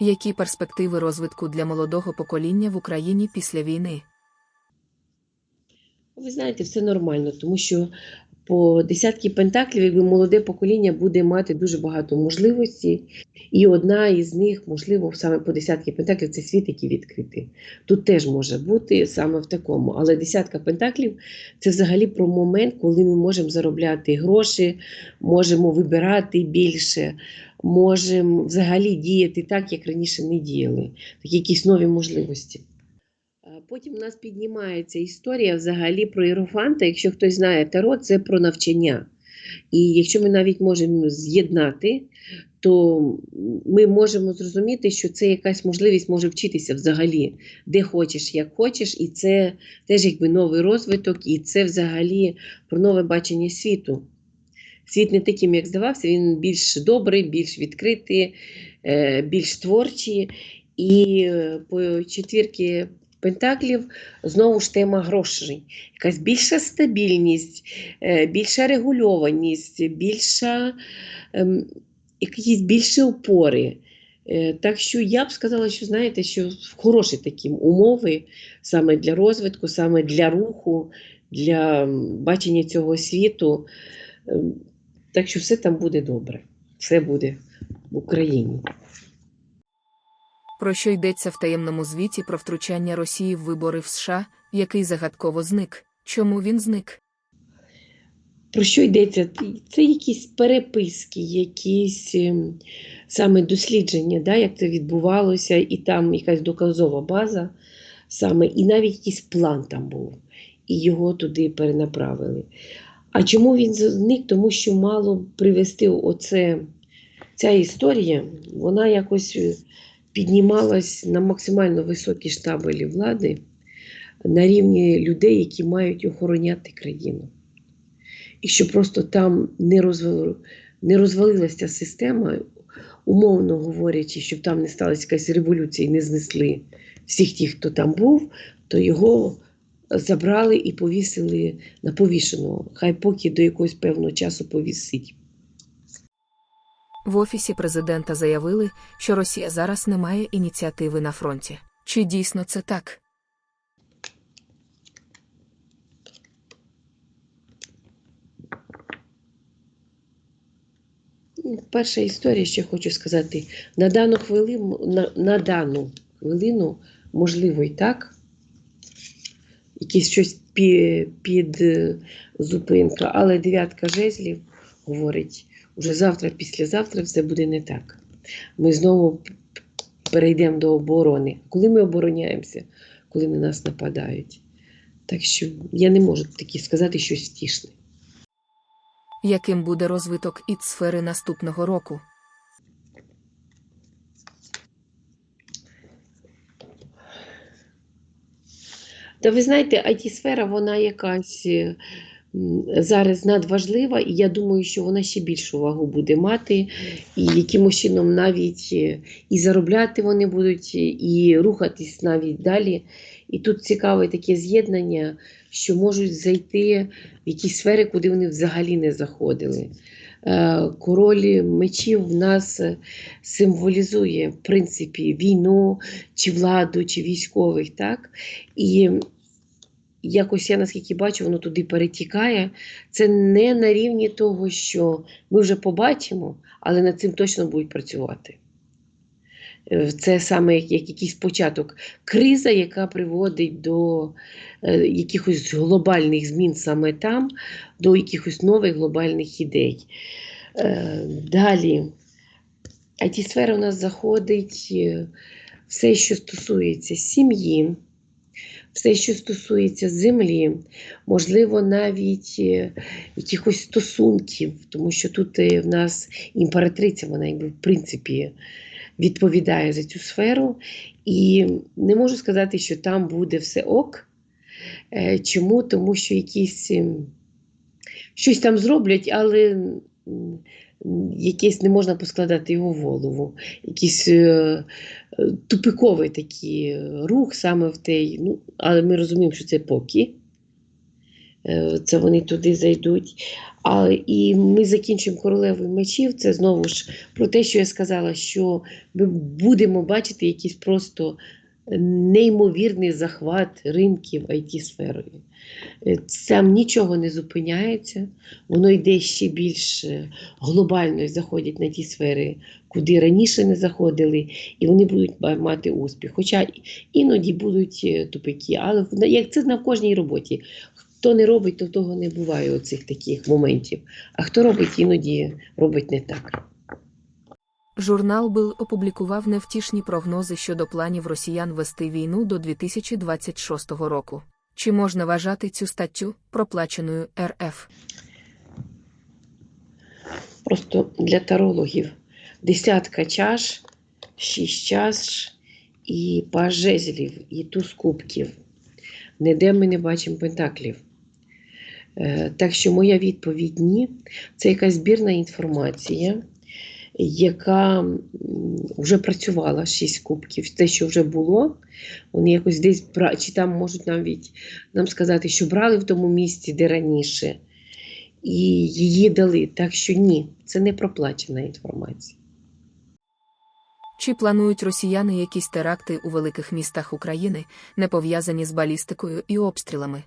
Які перспективи розвитку для молодого покоління в Україні після війни? Ви знаєте, все нормально, тому що по десятки пентаклів, якби молоде покоління буде мати дуже багато можливостей, і одна із них, можливо, саме по десятки пентаклів це світ, який відкритий. Тут теж може бути саме в такому. Але десятка пентаклів це взагалі про момент, коли ми можемо заробляти гроші, можемо вибирати більше, можемо взагалі діяти так, як раніше не діяли. Такі якісь нові можливості. Потім у нас піднімається історія взагалі про Єрофанта. Якщо хтось знає Таро, це про навчання. І якщо ми навіть можемо з'єднати, то ми можемо зрозуміти, що це якась можливість може вчитися взагалі, де хочеш, як хочеш, і це теж якби новий розвиток, і це взагалі про нове бачення світу. Світ не таким, як здавався, він більш добрий, більш відкритий, е, більш творчий. І е, по четвірки Пентаклів знову ж тема грошей. Якась більша стабільність, е, більша регульованість, більша, ем, якісь більші опори. Е, Так що я б сказала, що знаєте, що хороші такі умови саме для розвитку, саме для руху, для бачення цього світу. Ем, Так що все там буде добре. Все буде в Україні. Про що йдеться в таємному звіті про втручання Росії в вибори в США, який загадково зник? Чому він зник? Про що йдеться? Це якісь переписки, якісь ем, саме дослідження, да, як це відбувалося, і там якась доказова база, саме, і навіть якийсь план там був, і його туди перенаправили. А чому він зник? Тому що мало привести оце, ця історія, вона якось піднімалась на максимально високі штабелі влади на рівні людей, які мають охороняти країну і що просто там не, розвал... не розвалилася система, умовно говорячи, щоб там не сталася якась революція і не знесли всіх тих, хто там був, то його забрали і повісили на повішеного. Хай поки до якогось певного часу повісить. В офісі президента заявили, що Росія зараз не має ініціативи на фронті. Чи дійсно це так? Перша історія, що хочу сказати, на дану хвилину, на, на дану хвилину, можливо, і так. Якесь щось під, під е, зупинка, але дев'ятка жезлів говорить, уже завтра, післязавтра все буде не так. Ми знову перейдемо до оборони. Коли ми обороняємося, коли на нас нападають. Так що я не можу таки сказати щось втішне. Яким буде розвиток іт сфери наступного року? Та ви знаєте, IT-сфера, вона якась е, зараз надважлива, і я думаю, що вона ще більшу вагу буде мати, і якимось чином навіть е, і заробляти вони будуть, і рухатись навіть далі. І тут цікаве таке з'єднання, що можуть зайти в якісь сфери, куди вони взагалі не заходили. Е, Король мечів в нас е, символізує в принципі війну, чи владу, чи військових, так? І якось я наскільки бачу, воно туди перетікає. Це не на рівні того, що ми вже побачимо, але над цим точно будуть працювати. Е, Це саме як як якийсь початок. Криза, яка приводить до е, якихось глобальних змін саме там, до якихось нових глобальних ідей. Е, Далі, IT-сфера у нас заходить все, що стосується сім'ї, все, що стосується землі, можливо, навіть е, якихось стосунків, тому що тут е, в нас імператриця, вона якби в принципі відповідає за цю сферу. І не можу сказати, що там буде все ок. Е, Чому? Тому що якісь ем, щось там зроблять, але якесь не можна поскладати його голову. Якийсь е, е, тупиковий такий е, рух саме в той. Ну, але ми розуміємо, що це поки. Е, Це вони туди зайдуть. А, і ми закінчимо королевою мечів. Це знову ж про те, що я сказала, що ми будемо бачити якийсь просто неймовірний захват ринків it сферою Там нічого не зупиняється, воно йде ще більш е, глобально і заходять на ті сфери, куди раніше не заходили, і вони будуть мати успіх. Хоча іноді будуть е, тупики, але як це на кожній роботі. Хто не робить, то того не буває оцих таких моментів. А хто робить, іноді робить не так. Журнал Бил опублікував невтішні прогнози щодо планів росіян вести війну до 2026 року. Чи можна вважати цю статтю проплаченою РФ? Просто для тарологів десятка чаш, шість чаш і паж жезлів, і туз кубків. Ніде ми не бачимо пентаклів. Е, Так що моя відповідь ні. Це якась збірна інформація, яка вже працювала шість кубків. Те, що вже було, вони якось десь чи там можуть навіть нам сказати, що брали в тому місці, де раніше і її дали. Так що ні, це не проплачена інформація. Чи планують росіяни якісь теракти у великих містах України, не пов'язані з балістикою і обстрілами?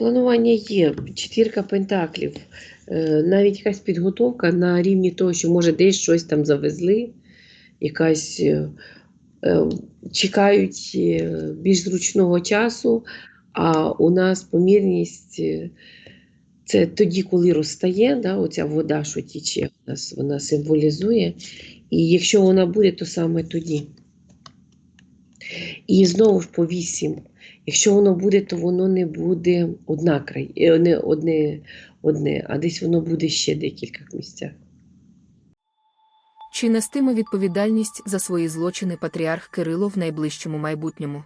Планування є, четвірка пентаклів, е, навіть якась підготовка на рівні того, що може десь щось там завезли, якась е, е, чекають більш зручного часу, а у нас помірність це тоді, коли розтає, да, оця вода, що тіче, вона символізує. І якщо вона буде, то саме тоді. І знову ж по вісім. Якщо воно буде, то воно не буде одна край, е, не одне, одне, а десь воно буде ще декілька місцях. Чи нестиме відповідальність за свої злочини патріарх Кирило в найближчому майбутньому?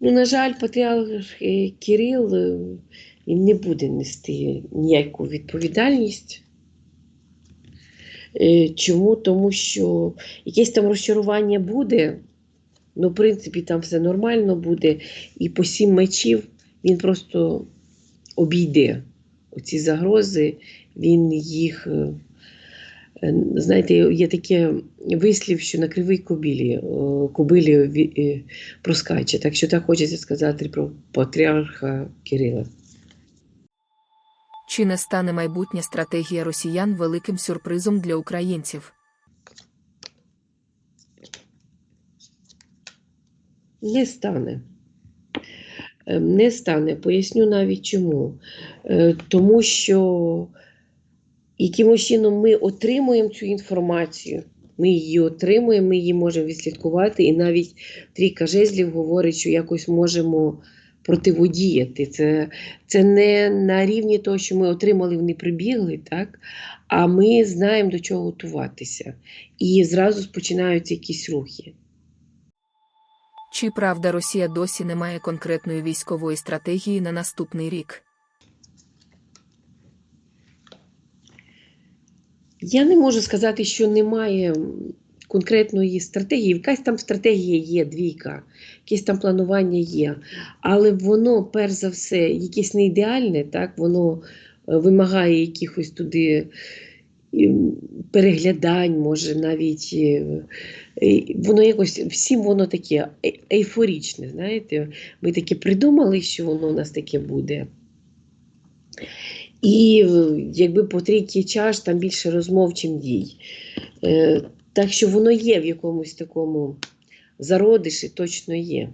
Ну, на жаль, патріарх е, Кирил е, не буде нести ніяку відповідальність. Е, Чому? Тому що якесь там розчарування буде, ну, в принципі, там все нормально буде, і по сім мечів він просто обійде оці загрози, він їх. е, е, Знаєте, є таке вислів, що на кривій кобилі, е, кобилі проскаче. Так що так хочеться сказати про патріарха Кирила. Чи не стане майбутня стратегія росіян великим сюрпризом для українців? Не стане. Е, Не стане. Поясню навіть чому. Е, Тому що якимось чином ми отримуємо цю інформацію. Ми її отримуємо, ми її можемо відслідкувати, і навіть трійка жезлів говорить, що якось можемо противодіяти. Це, це не на рівні того, що ми отримали, вони прибігли, так? а ми знаємо, до чого готуватися. І зразу починаються якісь рухи. Чи правда Росія досі не має конкретної військової стратегії на наступний рік? Я не можу сказати, що немає конкретної стратегії. Якась там стратегія є, двійка, якесь там планування є. Але воно, перш за все, якесь не ідеальне, так? воно е, вимагає якихось туди переглядань, може навіть. е, е, Воно якось всім воно таке ейфорічне. Знаєте, ми таке придумали, що воно у нас таке буде. І якби по трійки чаш там більше розмов, чим дій. Так що воно є в якомусь такому зародиші, точно є.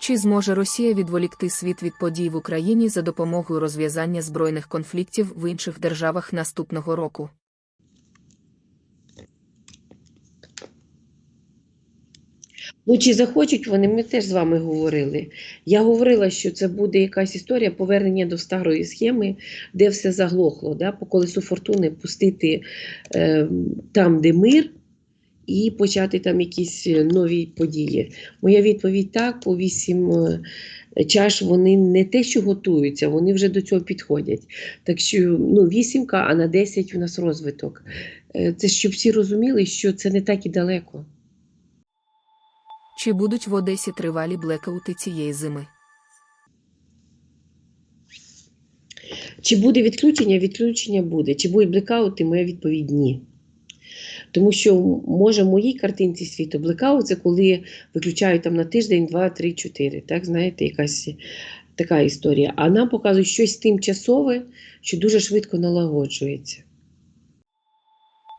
Чи зможе Росія відволікти світ від подій в Україні за допомогою розв'язання збройних конфліктів в інших державах наступного року? Ну, чи захочуть вони, ми теж з вами говорили. Я говорила, що це буде якась історія повернення до старої схеми, де все заглохло, да? по колесу фортуни пустити е, там, де мир, і почати там якісь е, нові події. Моя відповідь так, по вісім е, чаш вони не те, що готуються, вони вже до цього підходять. Так що ну, вісімка, а на 10 у нас розвиток. Е, Це щоб всі розуміли, що це не так і далеко. Чи будуть в Одесі тривалі блекаути цієї зими? Чи буде відключення? Відключення буде. Чи будуть блекаути? Моя відповідь ні. Тому що може в моїй картинці світу блекаут це коли виключають там на тиждень, два, три, чотири. Так, знаєте, якась така історія. А нам показують щось тимчасове, що дуже швидко налагоджується.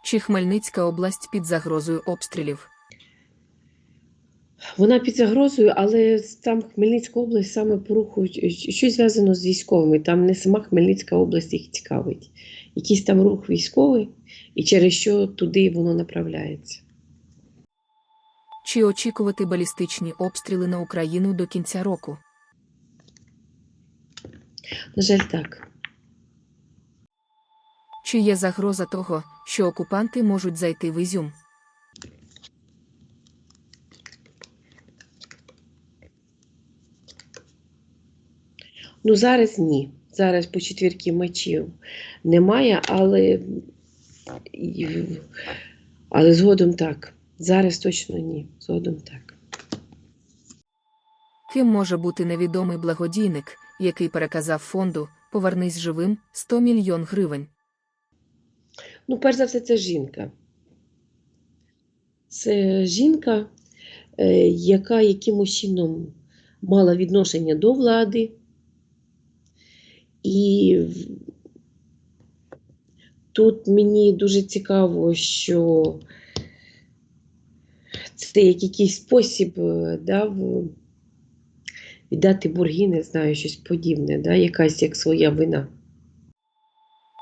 Чи Хмельницька область під загрозою обстрілів? Вона під загрозою, але там Хмельницька область саме порухують щось зв'язано з військовими. Там не сама Хмельницька область їх цікавить. Якийсь там рух військовий, і через що туди воно направляється. Чи очікувати балістичні обстріли на Україну до кінця року? На жаль, так. Чи є загроза того, що окупанти можуть зайти в Ізюм? Ну зараз ні. Зараз по четвірки мечів немає, але, але згодом так. Зараз точно ні. Згодом так. Ким може бути невідомий благодійник, який переказав фонду Повернись живим 100 мільйон гривень? Ну, перш за все, це жінка. Це жінка, е, яка якимось чином мала відношення до влади. І тут мені дуже цікаво, що це як якийсь спосіб е, да, віддати борги, не знаю, щось подібне, да, якась як своя вина.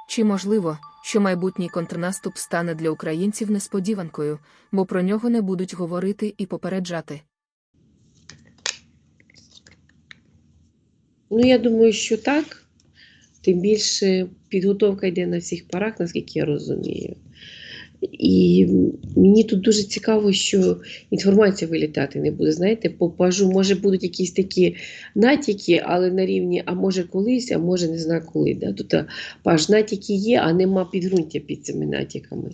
Чи можливо, що майбутній контрнаступ стане для українців несподіванкою, бо про нього не будуть говорити і попереджати? Ну, я думаю, що так. Тим більше підготовка йде на всіх парах, наскільки я розумію. І мені тут дуже цікаво, що інформація вилітати не буде. Знаєте, по пажу може будуть якісь такі натяки, але на рівні, а може колись, а може не знаю коли. Да? Тут паж натяки є, а нема підґрунтя під цими натяками.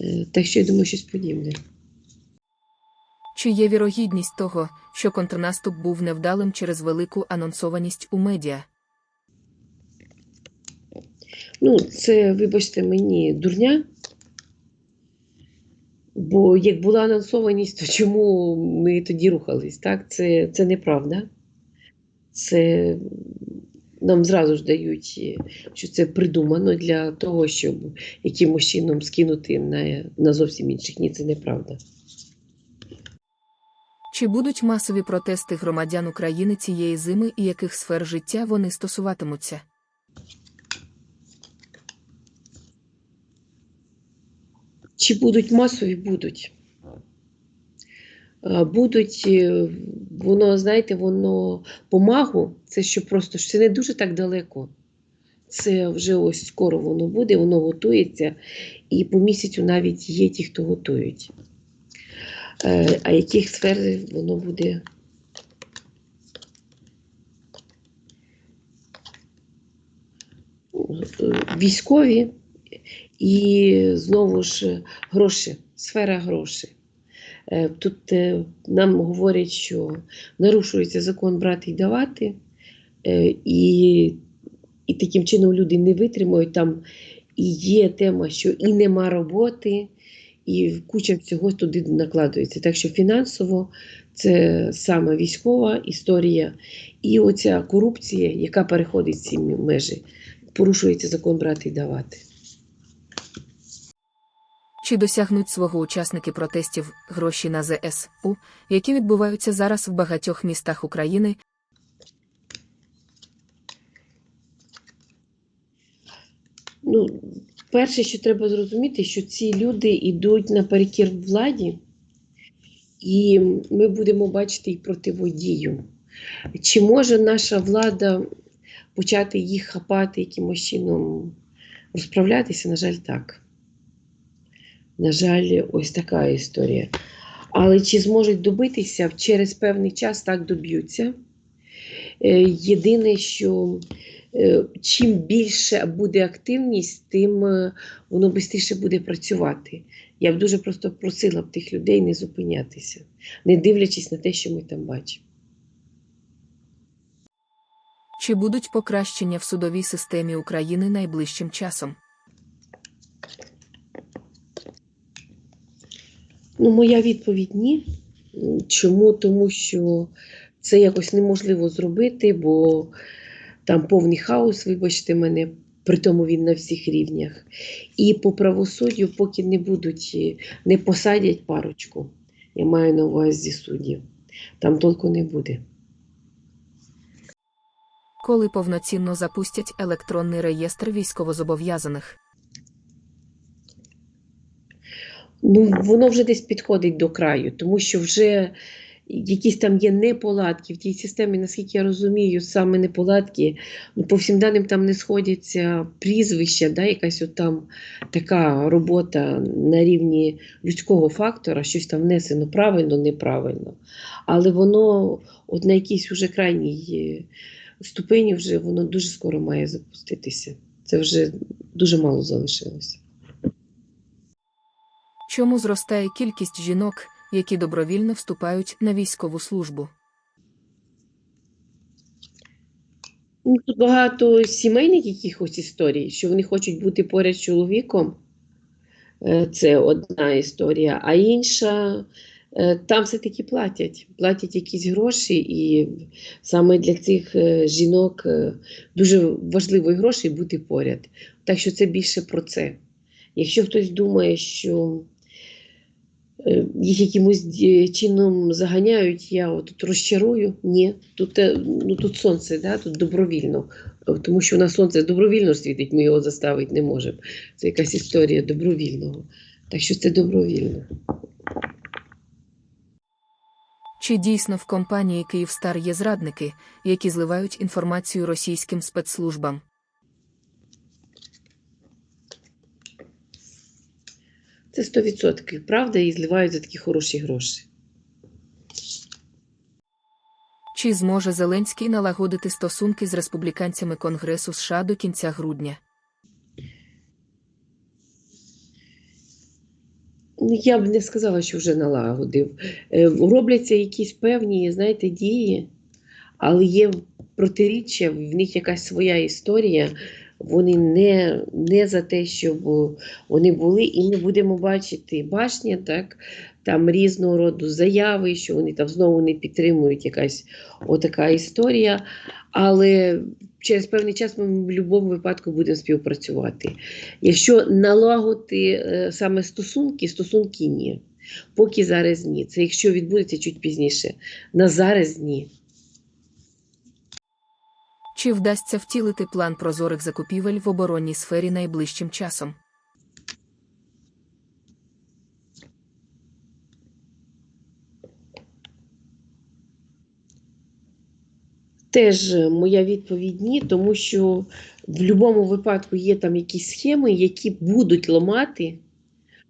Е, Так що я думаю, щось подібне. Чи є вірогідність того, що контрнаступ був невдалим через велику анонсованість у медіа? Ну, це, вибачте мені, дурня. Бо як була анонсованість, то чому ми тоді рухались? Так? Це, це неправда. Це нам зразу ж дають, е, що це придумано для того, щоб якимось чином скинути на, на зовсім інших. Ні, це неправда. Чи будуть масові протести громадян України цієї зими і яких сфер життя вони стосуватимуться? Чи будуть масові? Будуть. Е, Будуть, е, воно, знаєте, воно помагу, це що просто що це не дуже так далеко. Це вже ось скоро воно буде, воно готується, і по місяцю навіть є ті, хто готують. Е, А яких сфер воно буде? Військові і знову ж гроші, сфера грошей. Е, Тут е, нам говорять, що нарушується закон брати і давати, е, і, і таким чином люди не витримують. Там і є тема, що і нема роботи, і куча всього туди накладується. Так що фінансово це саме військова історія, і оця корупція, яка переходить ці межі, порушується закон брати і давати. Чи досягнуть свого учасники протестів гроші на ЗСУ, які відбуваються зараз в багатьох містах України, Ну, перше, що треба зрозуміти, що ці люди йдуть наперекір владі, і ми будемо бачити і противодію. Чи може наша влада почати їх хапати якимось чином розправлятися? На жаль, так. На жаль, ось така історія. Але чи зможуть добитися через певний час, так доб'ються. Е, Єдине, що е, чим більше буде активність, тим е, воно швидше буде працювати. Я б дуже просто просила б тих людей не зупинятися, не дивлячись на те, що ми там бачимо. Чи будуть покращення в судовій системі України найближчим часом? Ну, моя відповідь ні. Чому? Тому що це якось неможливо зробити, бо там повний хаос, вибачте мене, при тому він на всіх рівнях. І по правосуддю, поки не будуть, е, не посадять парочку, я маю на увазі суддів, там толку не буде. Коли повноцінно запустять електронний реєстр військовозобов'язаних? Ну, воно вже десь підходить до краю, тому що вже якісь там є неполадки в тій системі, наскільки я розумію, саме неполадки, ну, по всім даним там не сходяться прізвища, да, якась от там така робота на рівні людського фактора, щось там внесено правильно, неправильно. Але воно от на якійсь уже крайній е, ступені вже воно дуже скоро має запуститися. Це вже дуже мало залишилося. Чому зростає кількість жінок, які добровільно вступають на військову службу? Ну, Тут багато сімейних якихось історій, що вони хочуть бути поряд з чоловіком. Е, Це одна історія. А інша, е, там все-таки платять. Платять якісь гроші, і саме для цих е, жінок дуже важливо і гроші бути поряд. Так що це більше про це. Якщо хтось думає, що їх якимось чином заганяють, я от тут розчарую. Ні, тут, е, ну, тут сонце, да, тут добровільно. Е, Тому що у нас сонце добровільно світить, ми його заставити не можемо. Це якась історія добровільного. Так що це добровільно. Чи дійсно в компанії Київстар є зрадники, які зливають інформацію російським спецслужбам? Це 100% правда і зливають за такі хороші гроші. Чи зможе Зеленський налагодити стосунки з республіканцями Конгресу США до кінця грудня? Ну, я б не сказала, що вже налагодив. Е, Робляться якісь певні, знаєте, дії, але є протиріччя, в них якась своя історія. Вони не, не за те, щоб вони були, і ми будемо бачити башня, так, там різного роду заяви, що вони там знову не підтримують якась отака історія. Але через певний час ми в будь-якому випадку будемо співпрацювати. Якщо налагодити е, саме стосунки, стосунки ні. Поки зараз ні. Це якщо відбудеться чуть пізніше. На зараз ні. Чи вдасться втілити план прозорих закупівель в оборонній сфері найближчим часом? Теж е, моя відповідь ні, тому що в будь-якому випадку є там якісь схеми, які будуть ламати,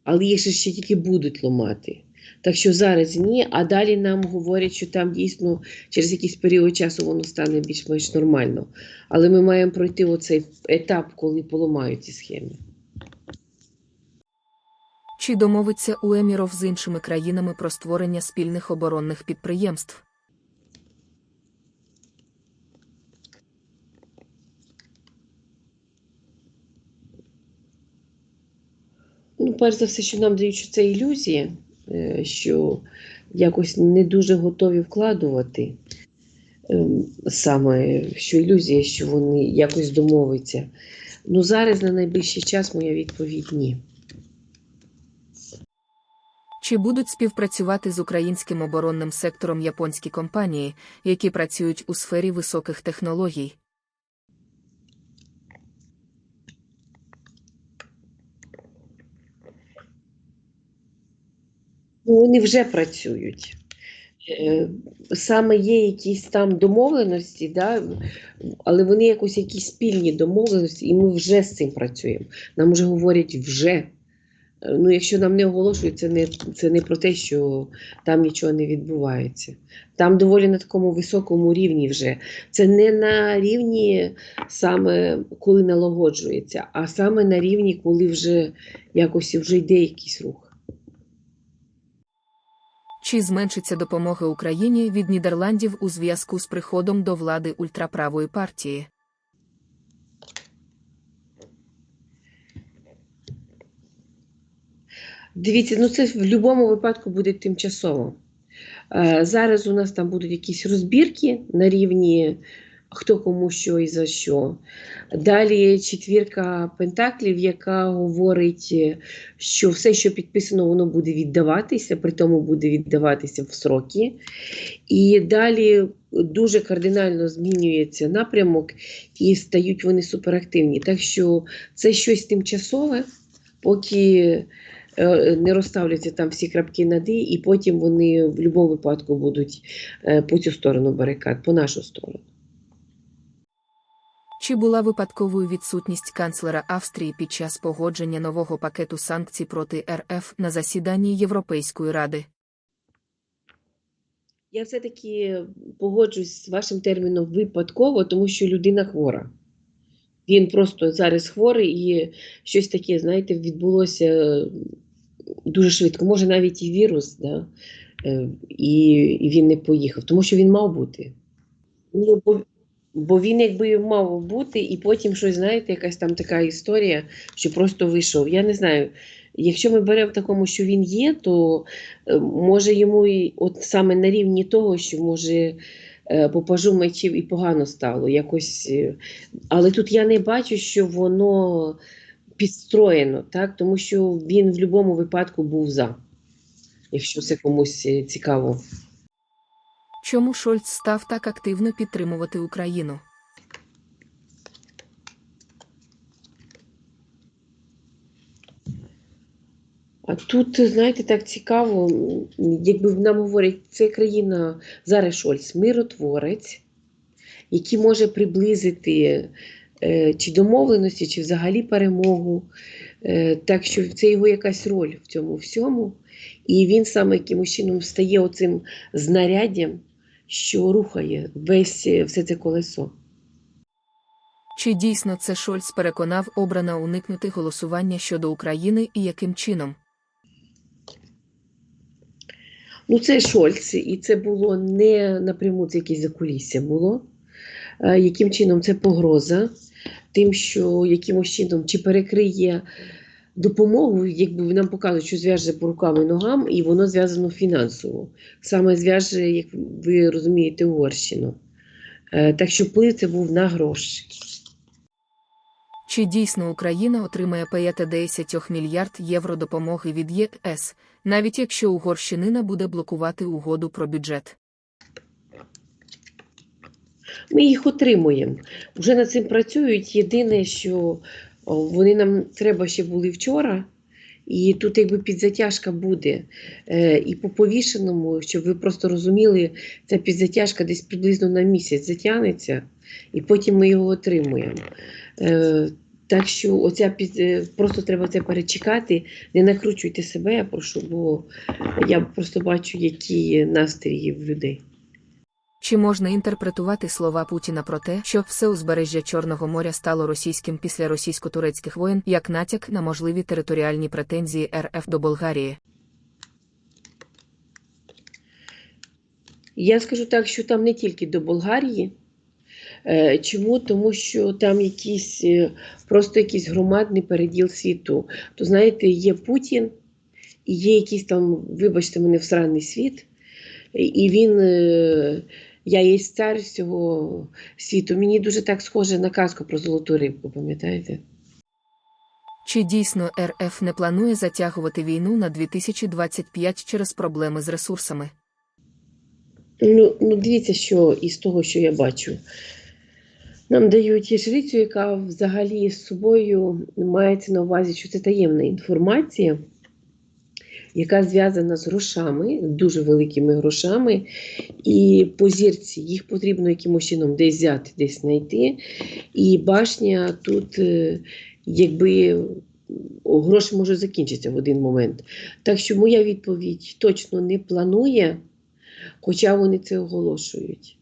але їх ще тільки будуть ламати. Так що зараз ні, а далі нам говорять, що там дійсно через якийсь період часу воно стане більш-менш нормально. Але ми маємо пройти оцей етап, коли поламають ці схеми. Чи домовиться УЕМІРОВ з іншими країнами про створення спільних оборонних підприємств? Ну, перш за все, що нам дають, що це ілюзія, що якось не дуже готові вкладувати. Ем, Саме що ілюзія, що вони якось домовляться. Ну, зараз на найближчий час моя відповідь ні. Чи будуть співпрацювати з українським оборонним сектором японські компанії, які працюють у сфері високих технологій? Ну, вони вже працюють. Е, Саме є якісь там домовленості, да? але вони якось якісь спільні домовленості, і ми вже з цим працюємо. Нам вже говорять вже. Е, Ну, якщо нам не оголошують, це не, це не про те, що там нічого не відбувається. Там доволі на такому високому рівні вже. Це не на рівні саме коли налагоджується, а саме на рівні, коли вже якось вже йде якийсь рух. Чи зменшиться допомога Україні від Нідерландів у зв'язку з приходом до влади ультраправої партії? Дивіться, ну це в будь-якому випадку буде тимчасово. Е, Зараз у нас там будуть якісь розбірки на рівні хто кому що і за що. Далі четвірка пентаклів, яка говорить, е, що все, що підписано, воно буде віддаватися, при тому буде віддаватися в сроки. І далі дуже кардинально змінюється напрямок і стають вони суперактивні. Так що це щось тимчасове, поки е, не розставляться там всі крапки над «і», і потім вони в будь-якому випадку будуть е, по цю сторону барикад, по нашу сторону. Чи була випадковою відсутність канцлера Австрії під час погодження нового пакету санкцій проти РФ на засіданні Європейської ради? Я все-таки погоджуюсь з вашим терміном випадково, тому що людина хвора. Він просто зараз хворий і щось таке, знаєте, відбулося дуже швидко. Може, навіть і вірус, да? е, і, і він не поїхав, тому що він мав бути. Бо, він якби мав бути, і потім щось, знаєте, якась там така історія, що просто вийшов. Я не знаю. Якщо ми беремо в такому, що він є, то е, може йому і от саме на рівні того, що може е, по пажу мечів і погано стало. Якось, е, але тут я не бачу, що воно підстроєно, так? тому що він в будь-якому випадку був за, якщо це комусь цікаво. Чому Шольц став так активно підтримувати Україну? А тут, знаєте, так цікаво, якби нам говорять, це країна зараз Шольц, миротворець, який може приблизити е, чи домовленості, чи взагалі перемогу. Е, так що це його якась роль в цьому всьому. І він саме якимось чином стає оцим знаряддям, що рухає весь е, все це колесо. Чи дійсно це Шольц переконав обрана уникнути голосування щодо України і яким чином? Ну, це Шольц, і це було не напряму, це якесь закулісся було. Е, Яким чином це погроза, тим, що якимось чином чи перекриє допомогу, якби нам показують, що зв'яже по рукам і ногам, і воно зв'язано фінансово. Саме зв'яже, як ви розумієте, Угорщину. Е, Так що вплив це був на гроші. Чи дійсно Україна отримає 10 мільярд євро допомоги від ЄС, навіть якщо Угорщинина буде блокувати угоду про бюджет? Ми їх отримуємо. Вже над цим працюють. Єдине, що вони нам треба ще були вчора, і тут якби підзатяжка буде. Е, і по повішеному, щоб ви просто розуміли, ця підзатяжка десь приблизно на місяць затягнеться, і потім ми його отримуємо. Е, так що оця під... е, просто треба це перечекати. Не накручуйте себе, я прошу, бо я просто бачу, які настрої в людей. Чи можна інтерпретувати слова Путіна про те, що все узбережжя Чорного моря стало російським після російсько-турецьких воєн як натяк на можливі територіальні претензії РФ до Болгарії? Я скажу так, що там не тільки до Болгарії. Е, Чому? Тому що там якийсь е, просто якийсь громадний переділ світу. То знаєте, є Путін, і є якийсь там, вибачте мене, всраний світ, і- і він, е, я є цар всього світу. Мені дуже так схоже на казку про золоту рибку, пам'ятаєте? Чи дійсно РФ не планує затягувати війну на 2025 через проблеми з ресурсами? Ну, ну дивіться, що із того, що я бачу. Нам дають жрицю, яка взагалі з собою мається на увазі, що це таємна інформація, яка зв'язана з грошами, дуже великими грошами, і по зірці їх потрібно якимось чином десь взяти, десь знайти. І башня тут, е, якби гроші можуть закінчитися в один момент. Так що моя відповідь точно не планує, хоча вони це оголошують.